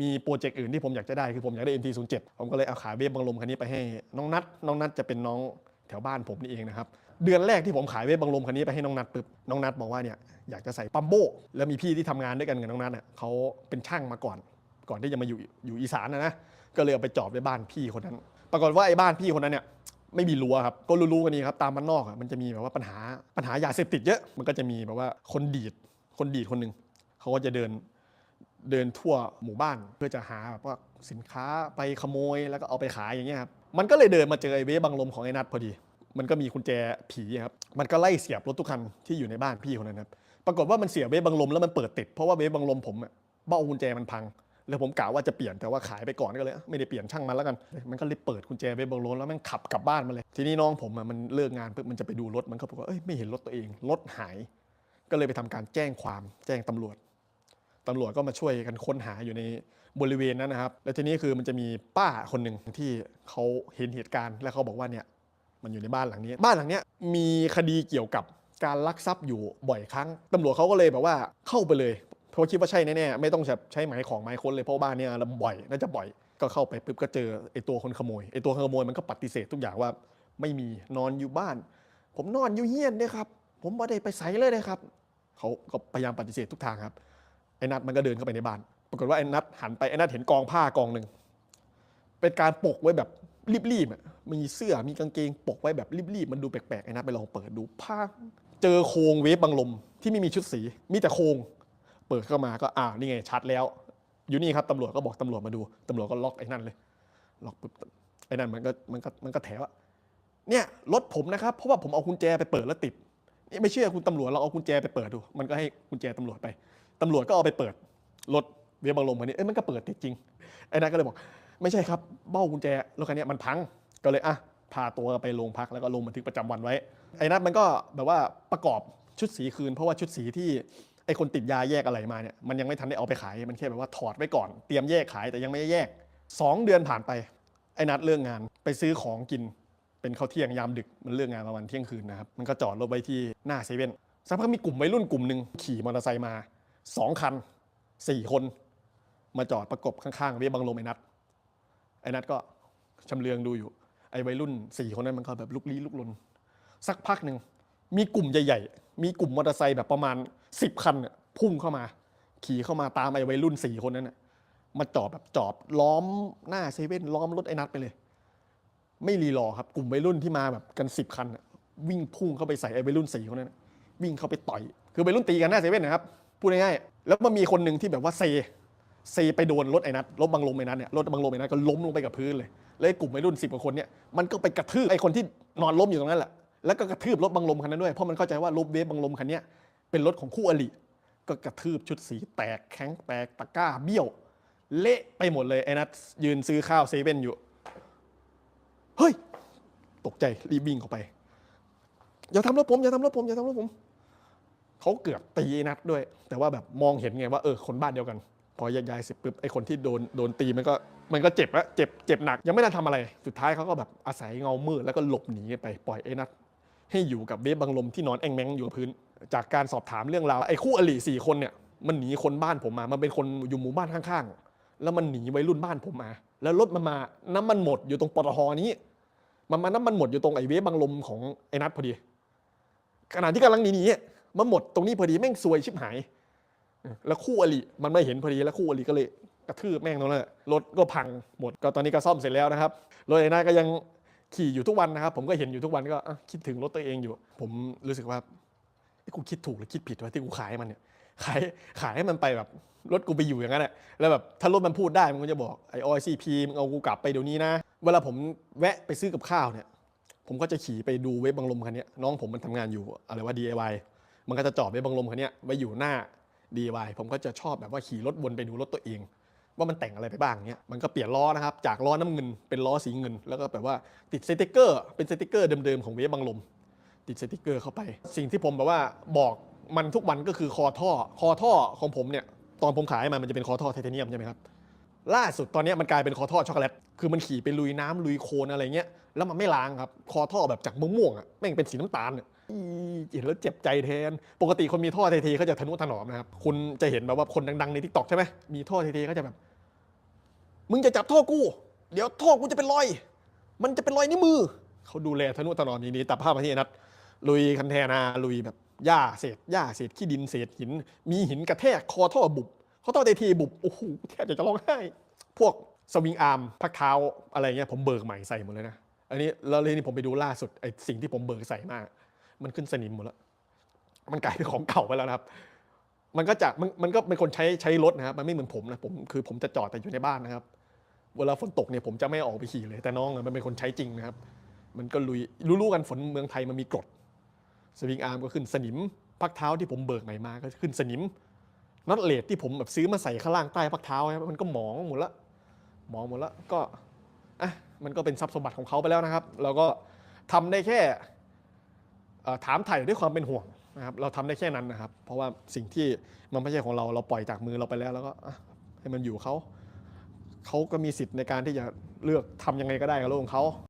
มีโปรเจกต์อื่นที่ผมอยากจะได้คือผมอยากได้ MT07 ผมก็เลยเอาขายเวฟบังลมคันนี้ไปให้น้องนัทน้องนัทจะเป็นน้องแถวบ้านผมนี่เองนะครับเดือนแรกที่ผมขายเวฟบังลมคันนี้ไปให้น้องนัทปุ๊บน้องนัทบอกว่าเนี่ยอยากจะใส่ปั๊มโบแล้วมีพี่ที่ทำงานด้วยกันกับน้องนัทอะเขาเป็นช่างมาก่อน ก่อนที่จะมาอยู่อยู่อีสานนะนะก็เลยเอาไปจอดไว้บ้านพี่คนนั้น ปรากฏว่าไอ้บ้านพี่คนนั้นเนี่ยไม่มีรั้วครับก็รู้ๆกันนี่ครับตามบ้านนอกอะมันจะมีแบบว่าปัญหาปัญหายาเสพติดเยอะมันก็จะมีแบบว่าคนดีดคนดีดคนหนึ่งเขาก็จะเดิน เดินทั่วหมู่บ้านเพื่อจะหาแบบว่าสินค้าไปขโมยแล้วก็เอาไปขายอย่างเงี้ยครับมันก็เลยเดินมาเจอไอ้เว้บังลมของไอ้นัทพอดี มันก็มีกุญแจผีครับมันก็ไล่เสียบรถทุกคันที่อยู่ในบ้านพี่คนนั้นครับปรากฏว่ามันเสียบเว้บังลมแล้วมันเปิดติดเพราะว่าเว้บังลมผมอะเบ้ากุญแจมันพัง แล้วผมกะว่าจะเปลี่ยนแต่ว่าขายไปก่อนก็เลย ไม่ได้เปลี่ยนช่างมันแล้วกัน มันก็เลยเปิดกุญแจเว้บังลมแล้วมันขับกลับบ้านมาเลย ทีนี้น้องผมมันเลิกงานปุ๊บมันจะไปดูรถมันก็บอกว่าเอ้ยไม่เห็นรถตัวเองรถหาย ก็เลยไปทำการแจ้งความแจ้งตำรวจ ตำรวจก็มาช่วยกันค้นหาอยู่ในบริเวณนั้นนะครับ แล้วทีนี้คือมันจะมีป้าคนหนึ่งที่เขาเห็นเหตุการณ์ แล้วเขาบอกว่าเนี่ยมันอยู่ในบ้านหลังนี้ บ้านหลังนี้มีคดีเกี่ยวกับการลักทรัพย์อยู่บ่อยครั้งตำรวจเขาก็เลยแบบว่าเข้าไปเลย เพราะคิดว่าใช่แน่ๆไม่ต้องใช้หมายของหมายค้นเลยเพราะบ้านเนี้ยบ่อยน่าจะบ่อย ก็เข้าไปปุ๊บก็เจอไอ้ตัวคนขโมยไอ้ตัวขโมยมันก็ปฏิเสธทุกอย่างว่าไม่มีนอนอยู่บ้าน ผมนอนอยู่เฮียนเนี่ยครับ ผมไม่ได้ไปใส่เลยนะครับเขาก็พยายามปฏิเสธทุกทางครับ ไอ้นัทมันก็เดินเข้าไปในบ้าน ปรากฏว่าไอ้นัทหันไปไอ้นัทเห็นกองผ้ากองหนึ่งเป็นการปกไว้แบบรีบๆอะมีเสื้อมีกางเกงปกไว้แบบรีบๆมันดูแปลกๆไอ้นัทไปลองเปิดดูผ้าเจอโครงเวฟบังลมที่ไม่มีชุดสี มีแต่โครงเปิดเข้ามาก็อ่านี่ไงชัดแล้ว อยู่นี่ครับตำรวจก็บอกตำรวจมาดูตำรวจก็ล็อกไอ้นั่นเลยล็อกปุ๊บไอ้นั่นมันก็มันก็มันก็แถวอะเนี่ยรถผมนะครับเพราะว่าผมเอากุญแจไปเปิดแล้วติดนี่ไม่เชื่อคุณตำรวจเราเอากุญแจไปเปิดดู มันก็ให้กุญแจตำรวจไป ตำรวจก็เอาไปเปิดรถเวียบังลมคันนี้เอ้ยมันก็เปิดติดจริงไอ้นั่นก็เลยบอกไม่ใช่ครับเบ้ากุญแจรถคันนี้มันพังก็เลยอะพาตัวไปโรงพักแล้วก็ลงบันทึกประจำวันไว้ ไอ้นั่นมันก็แบบว่าประกอบชุดสีคืน เพราะว่าชุดสีที่ไอ้คนติดยาแยกอะไรมาเนี่ยมันยังไม่ทันได้เอาไปขายมันแค่แบบว่าถอดไว้ก่อนเตรียมแยกขายแต่ยังไม่ได้แยกสองเดือนผ่านไปไอ้นัดเลิกงานไปซื้อของกินเป็นข้าวเที่ยงยามดึกมันเลิกงานประมาณเที่ยงคืนนะครับมันก็จอดรถไว้ที่หน้าเซเว่นสักพักมีกลุ่มวัยรุ่นกลุ่มหนึ่งขี่มอเตอร์ไซค์มา สองคันสี่คน มาจอดประกบข้างๆเวียบังลมไอ้นัดไอ้นัดก็ชำเลืองดูอยู่ ไอ้วัยรุ่นสี่คนนั้นมันก็แบบลุกลี้ลุกลนสักพักหนึ่งมีกลุ่มใหญ่ๆ มีกลุ่มมอเตอร์ไซค์แบบประมาณสิบคันน่ะพุ่งเข้ามา ขี่เข้ามาตามไอ้วัยรุ่นสี่คนนั้นน่ะมาจอดแบบจอดล้อมหน้าเซเว่นล้อมรถไอ้นัดไปเลย ไม่รีรอครับกลุ่มวัยรุ่นที่มาแบบกันสิบคันน่ะวิ่งพุ่งเข้าไปใส่ไอ้วัยรุ่นสี่คนนั้นน่ะวิ่งเข้าไปต่อย คือวัยรุ่นตีกันหน้าเซเว่นนะครับ พูดง่ายๆแล้วมันมีคนหนึ่งที่แบบว่าเซเซไปโดนรถไอ้นัดรถบังลมไอ้นัดเนี่ยรถบังลมไอ้นัดก็ล้มลงไปกับพื้นเลยแล้วไอ้กลุ่มวัยรุ่นสิบกว่าคนเนี่ยมันก็ไปกระทืบไอ้คนที่นอนล้มอยู่ตรงนั้นแหละแล้วก็กระทืบรถบังลมคันนั้นด้วยเพราะมันเข้าใจว่ารถเวฟบังลมคันนี้เป็นรถของคู่อริก็กระทืบชุดสีแตกแข้งแตกตะกร้าเบี้ยวเละไปหมดเลยไอ้นัทยืนซื้อข้าวเซเว่นอยู่เฮ้ยตกใจรีบวิ่งเข้าไปอย่าทำรถผมอย่าทำรถผมอย่าทำรถผม เขาเกือบตีนัทด้วย แต่ว่าแบบมองเห็นไงว่าเออคนบ้านเดียวกัน พอยกย้ายเสร็จปุ๊บไอ้คนที่โดนโดนตีมันก็มันก็เจ็บแล้วเจ็บเจ็บหนักยังไม่ทันทำอะไร สุดท้ายเขาก็แบบอาศัยเงามืดแล้วก็หลบหนีไปปล่อยไอ้นัทให้อยู่กับเบฟบังลมที่นอนแองแมงอยู่พื้น จากการสอบถามเรื่องราวไอ้คู่อริสี่คนเนี่ยมันหนีคนบ้านผมมา มันเป็นคนอยู่หมู่บ้านข้างๆ แล้วมันหนีวัยรุ่นบ้านผมมา แล้วรถมันมา น้ำมันหมดอยู่ตรงปตทนี้ มันมาน้ำมันหมดอยู่ตรงไอ้เวฟบังลมของไอ้นัทพอดี ขณะที่กำลังหนีหนีๆ มันหมดตรงนี้พอดีแม่งซวยชิบหาย แล้วคู่อริมันไม่เห็นพอดีแล้วคู่อริก็เลยกระทืบแม่งตรงนั้นแหละรถก็พังหมดก็ตอนนี้ก็ซ่อมเสร็จแล้วนะครับรถไอ้นัทก็ยังขี่อยู่ทุกวันนะครับ ผมก็เห็นอยู่ทุกวันก็คิดถึงรถตัวเองอยู่ ผมรู้สึกว่ากูคิดถูกหรือคิดผิดวะที่กูขายมันเนี่ยขายขายให้มันไปแบบรถกูไปอยู่อย่างนั้นแหละแล้วแบบถ้ารถมันพูดได้มันก็จะบอกไอออยซีพีมึงเอากูกลับไปเดี๋ยวนี้นะ เวลาผมแวะไปซื้อกับข้าวเนี่ย ผมก็จะขี่ไปดูเว็บบังลมคันนี้น้องผมมันทำงานอยู่อะไรว่า DIY มันก็จะจอดเว็บบังลมคันนี้ไว้อยู่หน้า DIY ผมก็จะชอบแบบว่าขี่รถวนไปดูรถตัวเอง ว่ามันแต่งอะไรไปบ้างเนี้ยมันก็เปลี่ยนล้อนะครับจากล้อน้ำเงินเป็นล้อสีเงิน แล้วก็แบบว่าติดสติกเกอร์ เป็นสติกเกอร์เดิมๆของเว็บบังลม ติดสติกเกอร์เข้าไป สิ่งที่ผมแบบว่าบอกมันทุกวันก็คือคอท่อคอท่อของผมเนี่ยตอนผมขายมันมันจะเป็นคอท่อไทเทเนียมใช่ไหมครับล่าสุดตอนนี้มันกลายเป็นคอท่อช็อกโกแลต คือมันขี่ไปลุยน้ำลุยโคลนอะไรเงี้ย แล้วมันไม่ล้างครับ คอท่อแบบจากม่วงๆอะแม่งเป็นสีน้ำตาลเนี่ย เห็นแล้วเจ็บใจแทน ปกติคนมีท่อไทเทเขาจะทะนุถนอมนะครับ คุณจะเห็นแบบว่าคนดังๆในทิกตอกใช่ไหมมีท่อไทเทเขาจะแบบ มึงจะจับท่อกู เดี๋ยวท่อกูจะเป็นรอย มันจะเป็นรอยนิ้วมือ เขาดูแลทะนุถนอมอย่างนี้แต่ภาพประเทศนัดลุยคันแทนาลุยแบบหญ้าเศษหญ้าเศษขี้ดินเศษหิน มีหินกระแทกคอท่อบุบคอท่อเตทีบุบโอ้โหแทบจะร้องไห้ พวกสวิงอาร์มพักเท้าอะไรเงี้ยผมเบิกใหม่ใส่หมดเลยนะ อันนี้แล้วเลยนี่ผมไปดูล่าสุดไอสิ่งที่ผมเบิกใส่มาก มันขึ้นสนิมหมดแล้ว มันกลายเป็นของเก่าไปแล้วนะครับ มันก็จากมันมันก็เป็นคนใช้ใช้รถนะครับมันไม่เหมือนผมนะผมคือผมจะจอดแต่อยู่ในบ้านนะครับ เวลาฝนตกเนี่ยผมจะไม่ออกไปขี่เลย แต่น้องมันเป็นคนใช้จริงนะครับ มันก็ลุยรู้ๆกันฝนเมืองไทยมันมีกรดสวิงอาร์มก็ขึ้นสนิมพักเท้าที่ผมเบิกใหม่มาก็ขึ้นสนิมน็อตเลดที่ผมแบบซื้อมาใส่ข้างล่างใต้พักเท้าครับมันก็หมองหมดละหมองหมดละก็อะมันก็เป็นทรัพย์สมบัติของเขาไปแล้วนะครับ เราก็ทำได้แค่ ถามไถ่ด้วยความเป็นห่วงนะครับเราทำได้แค่นั้นนะครับ เพราะว่าสิ่งที่มันไม่ใช่ของเราเราปล่อยจากมือเราไปแล้ว แล้วก็ให้มันอยู่เขาเขาก็มีสิทธิ์ในการที่จะเลือกทำยังไงก็ได้กับโลกของเขา